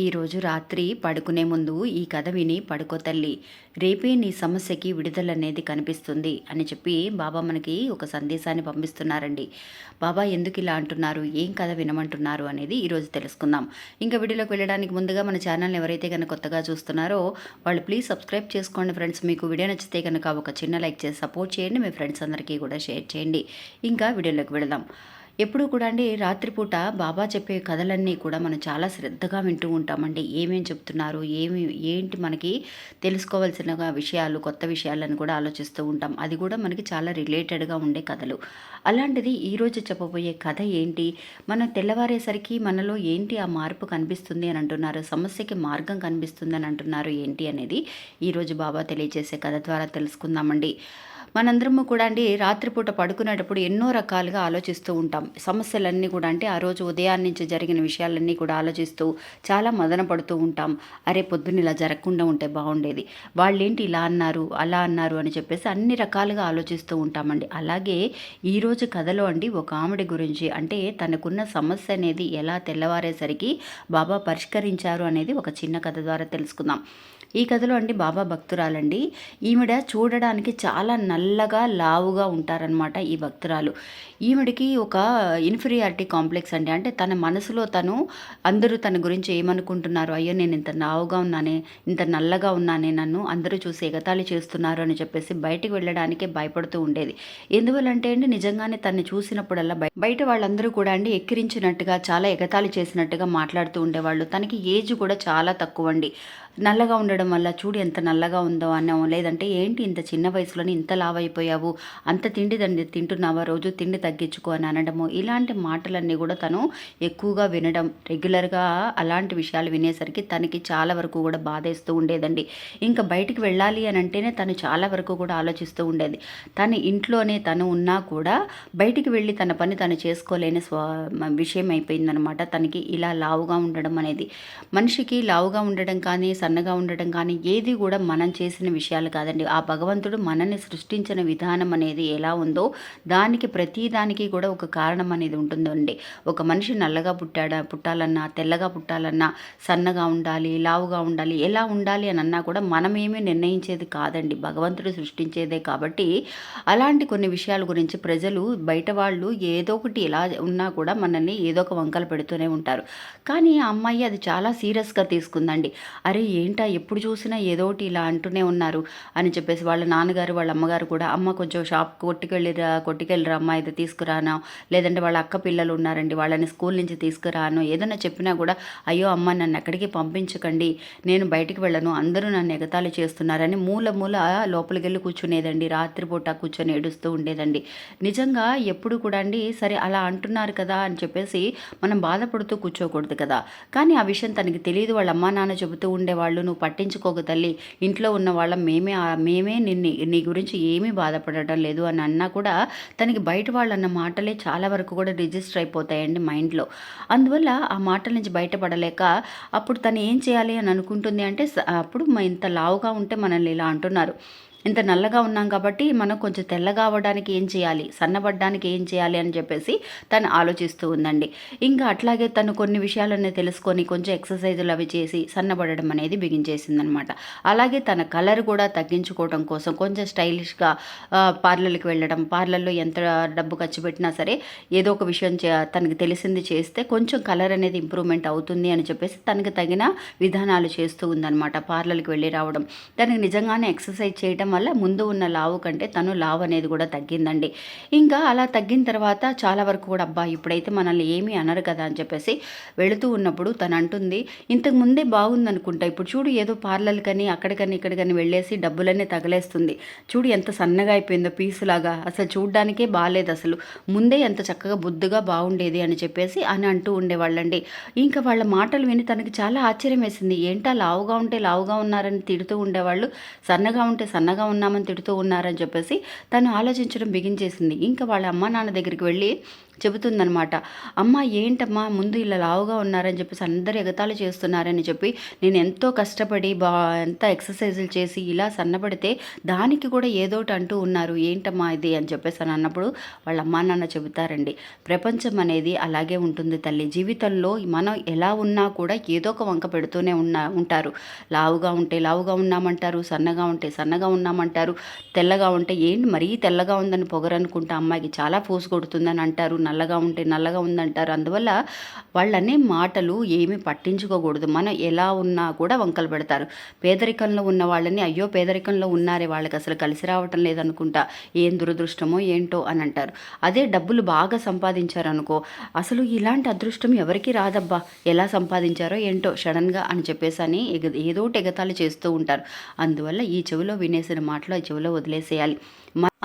ఈరోజు రాత్రి పడుకునే ముందు ఈ కథ విని పడుకో తల్లి. రేపే నీ సమస్యకి విడుదల అనేది కనిపిస్తుంది అని చెప్పి బాబా మనకి ఒక సందేశాన్ని పంపిస్తున్నారండి. బాబా ఎందుకు ఇలా అంటున్నారు? ఏం కథ వినమంటున్నారు అనేది ఈరోజు తెలుసుకుందాం. ఇంకా వీడియోలోకి వెళ్ళడానికి ముందుగా మన ఛానల్ని ఎవరైతే కనుక కొత్తగా చూస్తున్నారో వాళ్ళు ప్లీజ్ సబ్స్క్రైబ్ చేసుకోండి ఫ్రెండ్స్. మీకు వీడియో నచ్చితే కనుక ఒక చిన్న లైక్ చేసి సపోర్ట్ చేయండి. మీ ఫ్రెండ్స్ అందరికీ కూడా షేర్ చేయండి. ఇంకా వీడియోలోకి వెళదాం. ఎప్పుడూ కూడా అండి రాత్రిపూట బాబా చెప్పే కథలన్నీ కూడా మనం చాలా శ్రద్ధగా వింటూ ఉంటామండి. ఏమేమి చెప్తున్నారు? ఏమి ఏంటి మనకి తెలుసుకోవాల్సిన విషయాలు కొత్త విషయాలను కూడా ఆలోచిస్తూ ఉంటాం. అది కూడా మనకి చాలా రిలేటెడ్గా ఉండే కథలు. అలాంటిది ఈరోజు చెప్పబోయే కథ ఏంటి? మనం తెల్లవారేసరికి మనలో ఏంటి ఆ మార్పు కనిపిస్తుంది అని అంటున్నారు? సమస్యకి మార్గం కనిపిస్తుంది అని అంటున్నారు ఏంటి అనేది ఈరోజు బాబా తెలియజేసే కథ ద్వారా తెలుసుకుందామండి. మనందరము కూడా అండి రాత్రిపూట పడుకునేటప్పుడు ఎన్నో రకాలుగా ఆలోచిస్తూ ఉంటాం. సమస్యలన్నీ కూడా అంటే ఆ రోజు ఉదయాన్నే నుంచి జరిగిన విషయాలన్నీ కూడా ఆలోచిస్తూ చాలా మదన పడుతూ ఉంటాం. అరే పొద్దున్న ఇలా జరగకుండా ఉంటే బాగుండేది. వాళ్ళేంటి ఇలా అన్నారు అలా అన్నారు అని చెప్పేసి అన్ని రకాలుగా ఆలోచిస్తూ ఉంటామండి. అలాగే ఈరోజు కథలో అండి ఒక ఆమెడి గురించి అంటే తనకున్న సమస్య అనేది ఎలా తెల్లవారేసరికి బాబా పరిష్కరించారు అనేది ఒక చిన్న కథ ద్వారా తెలుసుకుందాం. ఈ కథలో అండి బాబా భక్తురాలండి. ఈవిడ చూడడానికి చాలా నల్లగా లావుగా ఉంటారనమాట ఈ భక్తురాలు. ఈవిడికి ఒక ఇన్ఫీరియారిటీ కాంప్లెక్స్ అండి. అంటే తన మనసులో తను అందరూ తన గురించి ఏమనుకుంటున్నారు? అయ్యో నేను ఇంత లావుగా ఉన్నానే ఇంత నల్లగా ఉన్నానే నన్ను అందరూ చూసి ఎగతాళి చేస్తున్నారు అని చెప్పేసి బయటికి వెళ్ళడానికే భయపడుతూ ఉండేది. ఎందువల్లంటే అండి నిజంగానే తన్ని చూసినప్పుడల్లా బయ- బయట వాళ్ళందరూ కూడా అండి ఎక్కిరించినట్టుగా చాలా ఎగతాళి చేసినట్టుగా మాట్లాడుతూ ఉండేవాళ్ళు. తనకి ఏజ్ కూడా చాలా తక్కువ అండి నల్లగా ఉండడం వల్ల చూడు ఎంత నల్లగా ఉందో అన్నాం లేదంటే ఏంటి ఇంత చిన్న వయసులోనే ఇంత లావైపోయావు? అంత తిండి దండి తింటున్నావా? రోజు తిండి తగ్గించుకో అని అనడము. ఇలాంటి మాటలన్నీ కూడా తను ఎక్కువగా వినడం. రెగ్యులర్గా అలాంటి విషయాలు వినేసరికి తనకి చాలా వరకు కూడా బాధేస్తూ ఉండేదండి. ఇంకా బయటికి వెళ్ళాలి అని అంటేనే తను చాలా వరకు కూడా ఆలోచిస్తూ ఉండేది. తను ఇంట్లోనే తను ఉన్నా కూడా బయటికి వెళ్ళి తన పని తను చేసుకోలేని స్వ విషయం అయిపోయిందనమాట తనకి ఇలా లావుగా ఉండడం అనేది. మనిషికి లావుగా ఉండడం కానీ సన్నగా ఉండటం కానీ ఏది కూడా మనం చేసిన విషయాలు కాదండి. ఆ భగవంతుడు మనల్ని సృష్టించిన విధానం అనేది ఎలా ఉందో దానికి ప్రతి దానికి కూడా ఒక కారణం అనేది ఉంటుందండి. ఒక మనిషి నల్లగా పుట్టాడా పుట్టాలన్నా తెల్లగా పుట్టాలన్నా సన్నగా ఉండాలి లావుగా ఉండాలి ఎలా ఉండాలి అని అన్నా కూడా మనమేమీ నిర్ణయించేది కాదండి. భగవంతుడు సృష్టించేదే కాబట్టి అలాంటి కొన్ని విషయాల గురించి ప్రజలు బయట వాళ్ళు ఏదో ఒకటి ఎలా ఉన్నా కూడా మనల్ని ఏదో ఒక వంకలు పెడుతూనే ఉంటారు. కానీ ఆ అమ్మాయి అది చాలా సీరియస్గా తీసుకుందండి. అరే ఏంటా ఎప్పుడు చూసినా ఏదో ఒకటి ఇలా అంటూనే ఉన్నారు అని చెప్పేసి వాళ్ళ నాన్నగారు వాళ్ళ అమ్మగారు కూడా అమ్మ కొంచెం షాప్ కొట్టుకెళ్ళిరా కొట్టుకెళ్ళిరా అమ్మ ఇది తీసుకురానా? లేదంటే వాళ్ళ అక్క పిల్లలు ఉన్నారండి వాళ్ళని స్కూల్ నుంచి తీసుకురాను ఏదైనా చెప్పినా కూడా అయ్యో అమ్మ నన్ను ఎక్కడికి పంపించకండి నేను బయటికి వెళ్ళను అందరూ నన్ను ఎగతాళి చేస్తున్నారని మూల మూల లోపలికి వెళ్ళి కూర్చునేదండి రాత్రిపూట కూర్చొని ఏడుస్తూ ఉండేదండి. నిజంగా ఎప్పుడు కూడా అండి సరే అలా అంటున్నారు కదా అని చెప్పేసి మనం బాధపడుతూ కూర్చోకూడదు కదా. కానీ ఆ విషయం తనకి తెలియదు వాళ్ళ అమ్మా నాన్న చెబుతూ ఉండేవాళ్ళు నువ్వు పట్టించుకోక తల్లి. ఇంట్లో ఉన్న వాళ్ళ మేమే మేమే నిన్ను నీ గురించి ఏమీ బాధపడటం లేదు అని అన్నా కూడా తనకి బయట వాళ్ళు అన్న మాటలే చాలా వరకు కూడా రిజిస్టర్ అయిపోతాయండి మైండ్లో. అందువల్ల ఆ మాటల నుంచి బయటపడలేక అప్పుడు తను ఏం చేయాలి అని అనుకుంటుంది అంటే స- అప్పుడు ఇంత లావుగా ఉంటే మనల్ని ఇలా అంటున్నారు. ఇంత నల్లగా ఉన్నాం కాబట్టి మనం కొంచెం తెల్లగా అవ్వడానికి ఏం చేయాలి? సన్నబడ్డానికి ఏం చేయాలి? అని చెప్పేసి తను ఆలోచిస్తూ ఉందండి. ఇంకా అట్లాగే తను కొన్ని విషయాలన్నీ తెలుసుకొని కొంచెం ఎక్సర్సైజులు అవి చేసి సన్నబడడం అనేది బిగించేసిందనమాట అలాగే తన కలర్ కూడా తగ్గించుకోవడం కోసం కొంచెం స్టైలిష్గా పార్లర్కి వెళ్ళడం పార్లర్లో ఎంత డబ్బు ఖర్చు పెట్టినా సరే ఏదో ఒక విషయం చే- తనకి తెలిసింది చేస్తే కొంచెం కలర్ అనేది ఇంప్రూవ్మెంట్ అవుతుంది అని చెప్పేసి తనకు తగిన విధానాలు చేస్తూ ఉందనమాట. పార్లర్కి వెళ్ళి రావడం. తనకి నిజంగానే ఎక్సర్సైజ్ చేయడం వల్ల ముందు ఉన్న లావు కంటే తను లావు అనేది కూడా తగ్గిందండి. ఇంకా అలా తగ్గిన తర్వాత చాలా వరకు కూడా అబ్బా ఇప్పుడైతే మనల్ని ఏమీ అనరు కదా అని చెప్పేసి వెళుతూ ఉన్నప్పుడు తను అంటుంది ఇంతకు ముందే బాగుందనుకుంటా. ఇప్పుడు చూడు ఏదో పార్లర్కని అక్కడికని ఇక్కడికని వెళ్ళేసి డబ్బులన్నీ తగలేస్తుంది. చూడు ఎంత సన్నగా అయిపోయిందో పీసులాగా. అసలు చూడ్డానికే బాగాలేదు అసలు. ముందే ఎంత చక్కగా బుద్ధిగా బాగుండేది అని చెప్పేసి అని అంటూ ఉండేవాళ్ళండి. ఇంకా వాళ్ళ మాటలు విని తనకి చాలా ఆశ్చర్యం వేసింది. ఏంటా లావుగా ఉంటే లావుగా ఉన్నారని తిడుతూ ఉండేవాళ్ళు? సన్నగా ఉంటే సన్నగా సన్నగా ఉన్నామని తిడుతూ ఉన్నారని చెప్పేసి తను ఆలోచించడం బిగించేసింది ఇంకా వాళ్ళ అమ్మ నాన్న దగ్గరికి వెళ్ళి చెబుతుందనమాట అమ్మ ఏంటమ్మా ముందు ఇలా లావుగా ఉన్నారని చెప్పేసి అందరు ఎగతాళి చేస్తున్నారని చెప్పి నేను ఎంతో కష్టపడి బా ఎంత ఎక్సర్సైజులు చేసి ఇలా సన్నపడితే దానికి కూడా ఏదోటి అంటూ ఉన్నారు. ఏంటమ్మా ఇది? అని చెప్పేసి అని అన్నప్పుడు వాళ్ళ అమ్మా నాన్న చెబుతారండి ప్రపంచం అనేది అలాగే ఉంటుంది తల్లి. జీవితంలో మనం ఎలా ఉన్నా కూడా ఏదో ఒక వంక పెడుతూనే ఉన్నా ఉంటారు. లావుగా ఉంటే లావుగా ఉన్నామంటారు సన్నగా ఉంటే సన్నగా ఉన్నాం ఉన్నామంటారు తెల్లగా ఉంటే ఏంటి మరీ తెల్లగా ఉందని పొగరనుకుంటా అమ్మాయికి చాలా ఫోర్స్ కొడుతుందని అంటారు. నల్లగా ఉంటే నల్లగా ఉందంటారు. అందువల్ల వాళ్ళనే మాటలు ఏమీ పట్టించుకోకూడదు. మనం ఎలా ఉన్నా కూడా వంకలు పెడతారు. పేదరికంలో ఉన్న వాళ్ళని అయ్యో పేదరికంలో ఉన్నారే వాళ్ళకి అసలు కలిసి రావటం లేదనుకుంటా. ఏం దురదృష్టమో ఏంటో అని అంటారు. అదే డబ్బులు బాగా సంపాదించారనుకో అసలు ఇలాంటి అదృష్టం ఎవరికి రాదబ్బా. ఎలా సంపాదించారో ఏంటో సడన్గా అని చెప్పేసి అని ఎగ ఏదో ఎగతాళి చేస్తూ ఉంటారు. అందువల్ల ఈ చెవిలో వినేసిన మాటలు ఆ చెవిలో వదిలేసేయాలి.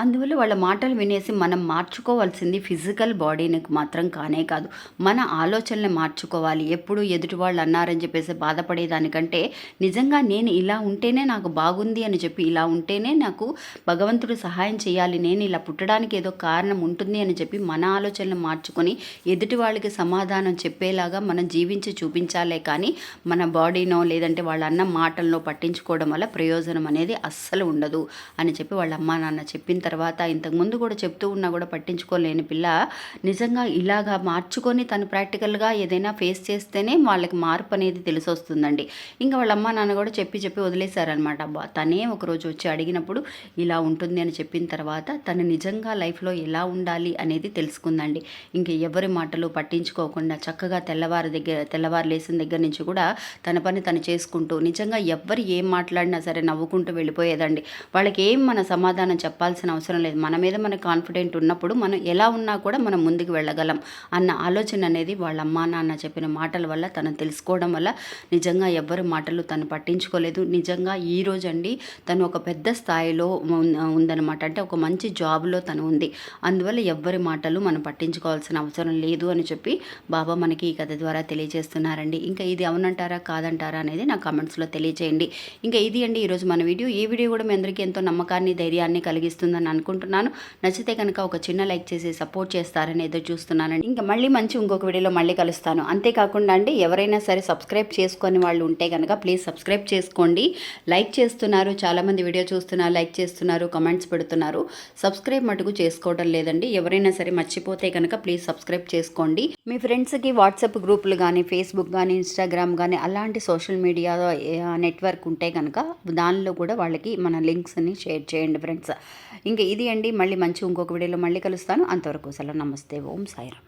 అందువల్ల వాళ్ళ మాటలు వినేసి మనం మార్చుకోవాల్సింది ఫిజికల్ బాడీని మాత్రం కానే కాదు. మన ఆలోచనలు మార్చుకోవాలి. ఎప్పుడు ఎదుటి వాళ్ళు అన్నారని చెప్పేసి బాధపడేదానికంటే నిజంగా నేను ఇలా ఉంటేనే నాకు బాగుంది అని చెప్పి ఇలా ఉంటేనే నాకు భగవంతుడు సహాయం చేయాలి. నేను ఇలా పుట్టడానికి ఏదో కారణం ఉంటుంది అని చెప్పి మన ఆలోచనలు మార్చుకొని ఎదుటి వాళ్ళకి సమాధానం చెప్పేలాగా మనం జీవించి చూపించాలే కానీ మన బాడీనో లేదంటే వాళ్ళ అన్న మాటల్లో పట్టించుకోవడం వల్ల ప్రయోజనం అనేది అస్సలు ఉండదు అని చెప్పి వాళ్ళ అమ్మా నాన్న చెప్పి చెప్పిన తర్వాత ఇంతకుముందు కూడా చెప్తూ ఉన్నా కూడా పట్టించుకోలేని పిల్ల నిజంగా ఇలాగా మార్చుకొని తను ప్రాక్టికల్గా ఏదైనా ఫేస్ చేస్తేనే వాళ్ళకి మార్పు అనేది తెలిసి వస్తుందండి ఇంకా వాళ్ళ అమ్మ నాన్న కూడా చెప్పి చెప్పి వదిలేశారనమాట. తనే ఒకరోజు వచ్చి అడిగినప్పుడు ఇలా ఉంటుంది అని చెప్పిన తర్వాత తను నిజంగా లైఫ్లో ఎలా ఉండాలి అనేది తెలుసుకుందండి. ఇంక ఎవరి మాటలు పట్టించుకోకుండా చక్కగా తెల్లవారు దగ్గర తెల్లవారు లేసిన దగ్గర నుంచి కూడా తన పని తను చేసుకుంటూ నిజంగా ఎవ్వరు ఏం మాట్లాడినా సరే నవ్వుకుంటూ వెళ్ళిపోయేదండి. వాళ్ళకి ఏం మన సమాధానం చెప్పాలి అవ్వాల్సిన అవసరం లేదు. మన మీద మన కాన్ఫిడెంట్ ఉన్నప్పుడు మనం ఎలా ఉన్నా కూడా మనం ముందుకు వెళ్ళగలం అన్న ఆలోచన అనేది వాళ్ళ అమ్మా నాన్న చెప్పిన మాటల వల్ల తను తెలుసుకోవడం వల్ల నిజంగా ఎవ్వరి మాటలు తను పట్టించుకోలేదు. నిజంగా ఈ రోజు అండి తను ఒక పెద్ద స్థాయిలో ఉందన్నమాట. అంటే ఒక మంచి జాబ్లో తను ఉంది. అందువల్ల ఎవ్వరి మాటలు మనం పట్టించుకోవాల్సిన అవసరం లేదు అని చెప్పి బాబా మనకి ఈ కథ ద్వారా తెలియజేస్తున్నారండి. ఇంకా ఇది అవునంటారా కాదంటారా అనేది నా కామెంట్స్లో తెలియజేయండి ఇంకా ఇది అండి ఈరోజు మన వీడియో. ఈ వీడియో కూడా మీ అందరికీ ఎంతో నమ్మకాన్ని ధైర్యాన్ని అనిపిస్తుందని అనుకుంటున్నాను. నచ్చితే కనుక ఒక చిన్న లైక్ చేసి సపోర్ట్ చేస్తారని ఎదురు చూస్తున్నానండి. ఇంకా మళ్ళీ మంచి ఇంకొక వీడియోలో మళ్ళీ కలుస్తాను. అంతేకాకుండా అండి ఎవరైనా సరే సబ్స్క్రైబ్ చేసుకొని వాళ్ళు ఉంటే కనుక ప్లీజ్ సబ్స్క్రైబ్ చేసుకోండి. లైక్ చేస్తున్నారు చాలామంది వీడియో చూస్తున్నారు లైక్ చేస్తున్నారు కమెంట్స్ పెడుతున్నారు. సబ్స్క్రైబ్ మటుకు చేసుకోవడం లేదండి. ఎవరైనా సరే మర్చిపోతే కనుక ప్లీజ్ సబ్స్క్రైబ్ చేసుకోండి. మీ ఫ్రెండ్స్కి వాట్సాప్ గ్రూపులు కానీ ఫేస్బుక్ కానీ ఇన్స్టాగ్రామ్ కానీ అలాంటి సోషల్ మీడియా నెట్వర్క్ ఉంటే కనుక దానిలో కూడా వాళ్ళకి మన లింక్స్ని షేర్ చేయండి ఫ్రెండ్స్. ఇంకా ఇది అండి. మళ్ళీ మంచి ఇంకొక వీడియోలో మళ్ళీ కలుస్తాను. అంతవరకు సెలవు. నమస్తే. ఓం సాయిరామ్.